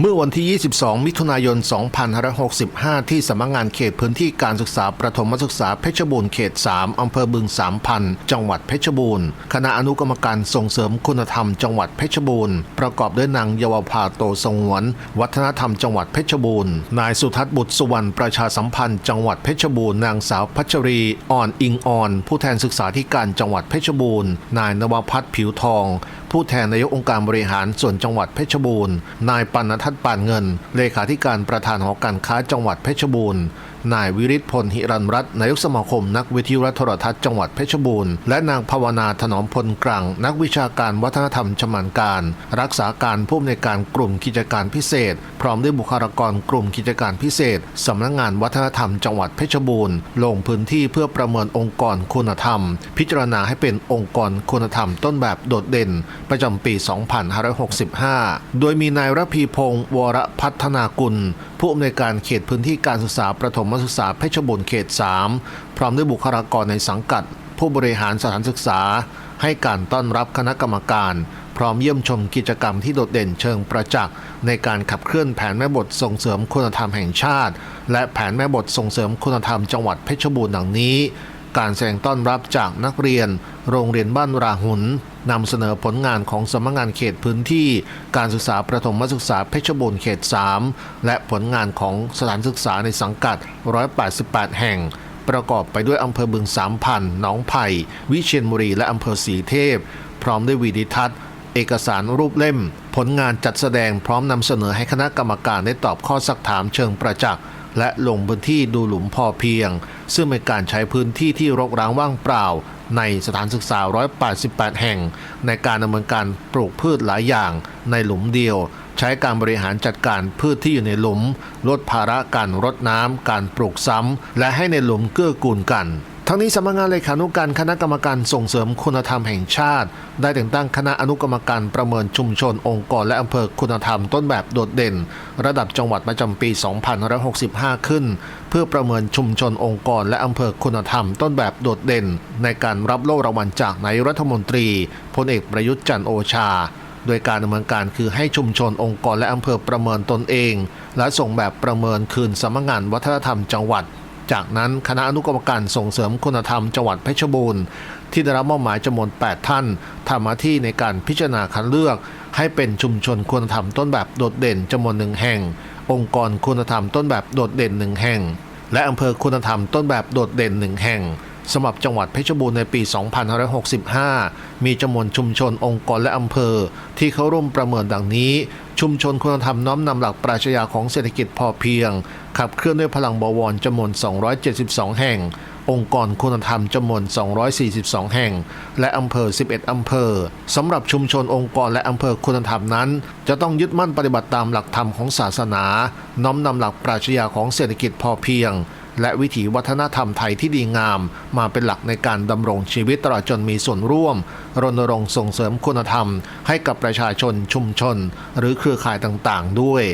เมื่อวันที่ 22 มิถุนายน 2565 ที่สำนักงานเขตพื้นที่การศึกษาประถมศึกษาเพชรบูรณ์เขต 3 อำเภอบึง3,000จังหวัดเพชรบูรณ์ คณะอนุกรรมการส่งเสริมคุณธรรมจังหวัดเพชรบูรณ์ ประกอบด้วยนางเยาวภาโตสงวน วัฒนธรรมจังหวัดเพชรบูรณ์ นายสุทัศน์บุตรสุวรรณประชาสัมพันธ์ จังหวัดเพชรบูรณ์ นางสาวพัชรี อ่อนอิงอ่อน ผู้แทนศึกษาธิการจังหวัดเพชรบูรณ์ นายนวพัฒน์ผิวทอง ผู้แทนนายกองค์การบริหารส่วนจังหวัดเพชรบูรณ์ นายปัณทัศน์ปานเงิน เลขาธิการประธานหอการค้าจังหวัดเพชรบูรณ์ นายวิริศพลหิรันรัตน์นายกสมาคม นักวิทยุและโทรทัศน์จังหวัดเพชรบูรณ์และนางภาวนาถนอมพลกลางนักวิชาการวัฒนธรรมชำนาญการ รักษาการผู้อำนวยการกลุ่มกิจการพิเศษ พร้อมด้วยบุคลากรกลุ่มกิจการพิเศษสำนักงานวัฒนธรรมจังหวัดเพชรบูรณ์ลงพื้นที่เพื่อประเมินองค์กรคุณธรรม พิจารณาให้เป็นองค์กรคุณธรรมต้นแบบโดดเด่น ประจำปี 2565 โดยมีนายรพีพงศ์วรพัฒนากุล ผู้อำนวยการเขตพื้นที่การศึกษาประถมศึกษาเพชรบูรณ์เขต 3 พร้อมด้วยบุคลากรในสังกัด ผู้บริหารสถานศึกษา ให้การต้อนรับคณะกรรมการ พร้อมเยี่ยมชมกิจกรรมที่โดดเด่นเชิงประจักษ์ในการขับเคลื่อนแผนแม่บทส่งเสริมคุณธรรมแห่งชาติ และแผนแม่บทส่งเสริมคุณธรรมจังหวัดเพชรบูรณ์ดังนี้ การแสดงต้อนรับจากนักเรียน โรงเรียนบ้านราหุน นำเสนอผลงานของสำนักงานเขตพื้นที่ การศึกษาประถมศึกษาเพชรบูรณ์เขต 3 และผลงานของสถานศึกษาในสังกัด 188 แห่ง ประกอบไปด้วยอำเภอบึงสามพันหนองไผ่ วิเชียรบุรี และอำเภอสีเทพ พร้อมด้วยวีดิทัศน์เอกสารรูปเล่ม ผลงานจัดแสดงพร้อมนำเสนอให้คณะกรรมการได้ตอบข้อสักถามเชิงประจักษ์และลงพื้นที่ดูหลุมพอเพียง ซึ่งเป็นการใช้พื้นที่ที่รกร้างว่างเปล่า ในสถานศึกษา 188 แห่ง ในการดำเนินการปลูกพืชหลายอย่างในหลุมเดียว ใช้การบริหารจัดการพืชที่อยู่ในหลุม ลดภาระการรดน้ำการปลูกซ้ำและให้ในหลุมเกื้อกูลกัน ทั้งนี้สำนักงานเลขานุการคณะกรรมการส่งเสริมคุณธรรมแห่งชาติ ได้แต่งตั้งคณะอนุกรรมการประเมินชุมชนองค์กรและอำเภอคุณธรรมต้นแบบโดดเด่น ระดับจังหวัดประจำปี 2565 ขึ้น เพื่อประเมินชุมชนองค์กรและอำเภอคุณธรรมต้นแบบโดดเด่น ในการรับโล่รางวัลจากนายรัฐมนตรีพลเอกประยุทธ์จันโอชาโดยการดำเนินการคือให้ชุมชนองค์กรและอำเภอประเมินตนเอง และส่งแบบประเมินคืนสำนักงานวัฒนธรรมจังหวัด จากนั้นคณะอนุกรรมการส่งเสริมคุณธรรมจังหวัดเพชรบูรณ์ที่ได้รับมอบหมายจำนวน 8 ท่านทำหน้าที่ในการพิจารณาคัดเลือก ให้เป็นชุมชนคุณธรรมต้นแบบโดดเด่นจำนวนหนึ่งแห่ง องค์กรคุณธรรมต้นแบบโดดเด่นหนึ่งแห่ง และอำเภอคุณธรรมต้นแบบโดดเด่นหนึ่งแห่ง สำหรับจังหวัดเพชรบูรณ์ในปี 2565 มีจำนวนชุมชนองค์กรและอำเภอ ที่เข้าร่วมประเมินดังนี้ ชุมชนคุณธรรมน้อมนำหลักปรัชญาของเศรษฐกิจพอเพียง ขับเคลื่อนด้วยพลังบวรจำนวน 272 แห่ง องค์กรคุณธรรมจำนวน 242 แห่ง และอำเภอ 11 อำเภอสำหรับชุมชนองค์กรและอำเภอคุณธรรมนั้น จะต้องยึดมั่นปฏิบัติตามหลักธรรมของศาสนา น้อมนำหลักปรัชญาของเศรษฐกิจพอเพียง และวิถีวัฒนธรรมไทยที่ดีงาม มาเป็นหลักในการดำรงชีวิตตลอดจนมีส่วนร่วม รณรงค์ส่งเสริมคุณธรรม ให้กับประชาชนชุมชน หรือเครือข่ายต่างๆ ด้วย